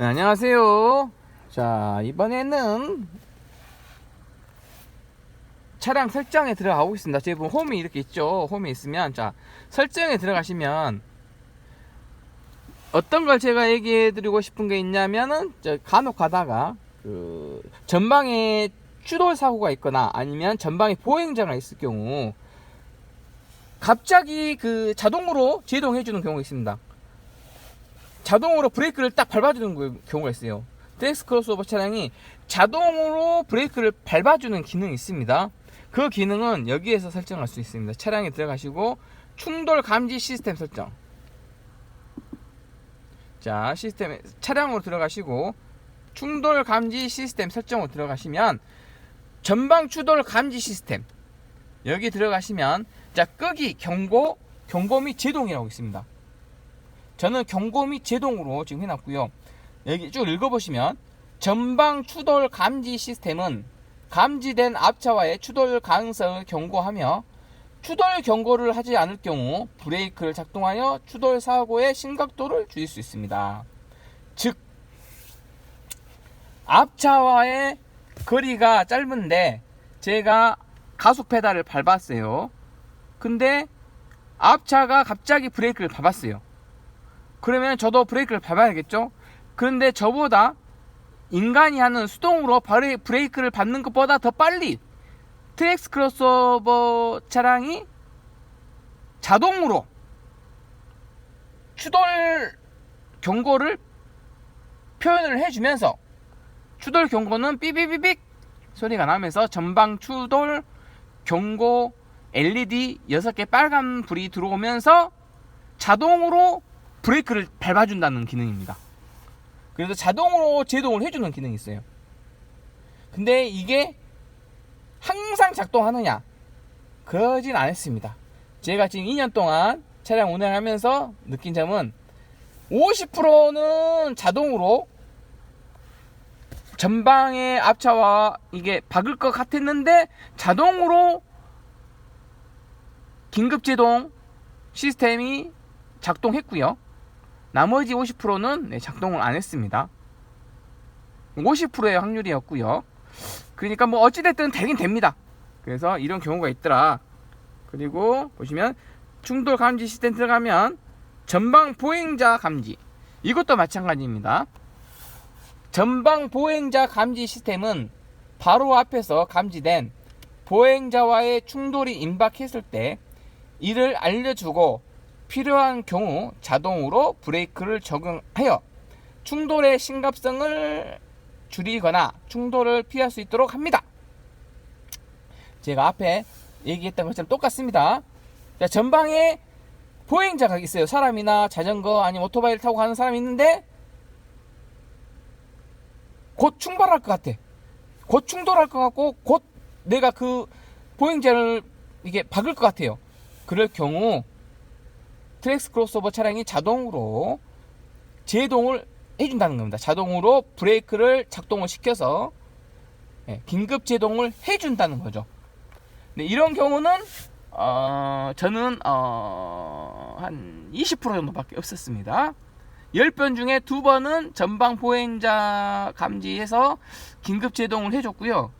네, 안녕하세요. 자, 이번에는 차량 설정에 들어가고 있습니다. 지금 홈이 이렇게 있죠. 홈이 있으면, 자, 설정에 들어가시면, 어떤 걸 제가 얘기해 드리고 싶은 게 있냐면은, 저 간혹 가다가, 그, 전방에 추돌 사고가 있거나 아니면 전방에 보행자가 있을 경우, 갑자기 그 자동으로 제동해 주는 경우가 있습니다. 자동으로 브레이크를 딱 밟아주는 거- 경우가 있어요. 트랙스 크로스오버 차량이 자동으로 브레이크를 밟아주는 기능이 있습니다. 그 기능은 여기에서 설정할 수 있습니다. 차량에 들어가시고 충돌 감지 시스템 설정. 자, 시스템 차량으로 들어가시고 충돌 감지 시스템 설정으로 들어가시면 전방 추돌 감지 시스템 여기 들어가시면 자 끄기 경고 경고 및 제동이라고 있습니다. 저는 경고 및 제동으로 지금 해놨고요. 여기 쭉 읽어보시면 전방 추돌 감지 시스템은 감지된 앞차와의 추돌 가능성을 경고하며 추돌 경고를 하지 않을 경우 브레이크를 작동하여 추돌 사고의 심각도를 줄일 수 있습니다. 즉 앞차와의 거리가 짧은데 제가 가속 페달을 밟았어요. 근데 앞차가 갑자기 브레이크를 밟았어요. 그러면 저도 브레이크를 밟아야겠죠? 그런데 저보다 인간이 하는 수동으로 브레이크를 밟는 것보다 더 빨리 트랙스 크로스오버 차량이 자동으로 추돌 경고를 표현을 해주면서 추돌 경고는 삐삐삐삐 소리가 나면서 전방 추돌 경고 LED 6개 빨간 불이 들어오면서 자동으로 브레이크를 밟아준다는 기능입니다. 그래서 자동으로 제동을 해주는 기능이 있어요. 근데 이게 항상 작동하느냐? 그러진 않았습니다. 제가 지금 2년 동안 차량 운행하면서 느낀 점은 50%는 자동으로 전방의 앞차와 이게 박을 것 같았는데 자동으로 긴급 제동 시스템이 작동했고요. 나머지 50%는 네, 작동을 안 했습니다. 50%의 확률이었고요. 그러니까 뭐 어찌됐든 되긴 됩니다. 그래서 이런 경우가 있더라. 그리고 보시면 충돌 감지 시스템 들어가면 전방 보행자 감지 이것도 마찬가지입니다. 전방 보행자 감지 시스템은 바로 앞에서 감지된 보행자와의 충돌이 임박했을 때 이를 알려주고 필요한 경우 자동으로 브레이크를 적용하여 충돌의 심각성을 줄이거나 충돌을 피할 수 있도록 합니다. 제가 앞에 얘기했던 것처럼 똑같습니다. 자, 전방에 보행자가 있어요. 사람이나 자전거 아니면 오토바이를 타고 가는 사람이 있는데 곧 충돌할 것 같아. 곧 충돌할 것 같고 곧 내가 그 보행자를 이게 박을 것 같아요. 그럴 경우 트랙스 크로스오버 차량이 자동으로 제동을 해준다는 겁니다. 자동으로 브레이크를 작동을 시켜서 예, 긴급 제동을 해준다는 거죠. 네, 이런 경우는 어, 저는 어, 한 20% 정도밖에 없었습니다. 10번 중에 2번은 전방 보행자 감지해서 긴급 제동을 해줬고요.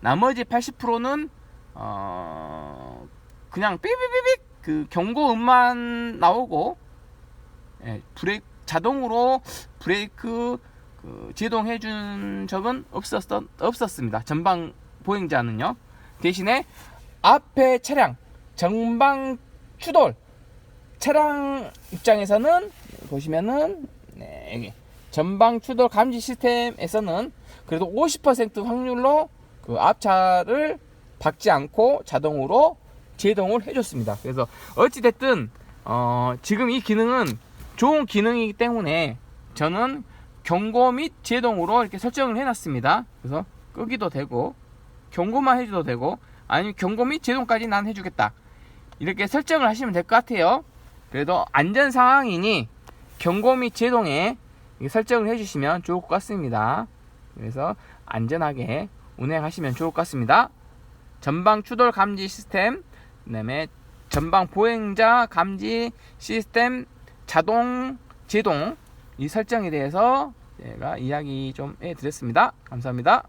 나머지 80%는 어, 그냥 삐삐삐삐 그 경고음만 나오고 예, 브레이크 자동으로 브레이크 그 제동해 준 적은 없었 없었습니다. 전방 보행자는요. 대신에 앞에 차량 전방 추돌 차량 입장에서는 보시면은 네, 여기 전방 추돌 감지 시스템에서는 그래도 50% 확률로 그 앞차를 박지 않고 자동으로 제동을 해줬습니다. 그래서 어찌됐든 어, 지금 이 기능은 좋은 기능이기 때문에 저는 경고 및 제동으로 이렇게 설정을 해놨습니다. 그래서 끄기도 되고 경고만 해줘도 되고 아니면 경고 및 제동까지 난 해주겠다. 이렇게 설정을 하시면 될 것 같아요. 그래도 안전 상황이니 경고 및 제동에 설정을 해주시면 좋을 것 같습니다. 그래서 안전하게 운행하시면 좋을 것 같습니다. 전방 추돌 감지 시스템, 그 다음에 전방 보행자 감지 시스템 자동 제동 이 설정에 대해서 제가 이야기 좀 해드렸습니다. 감사합니다.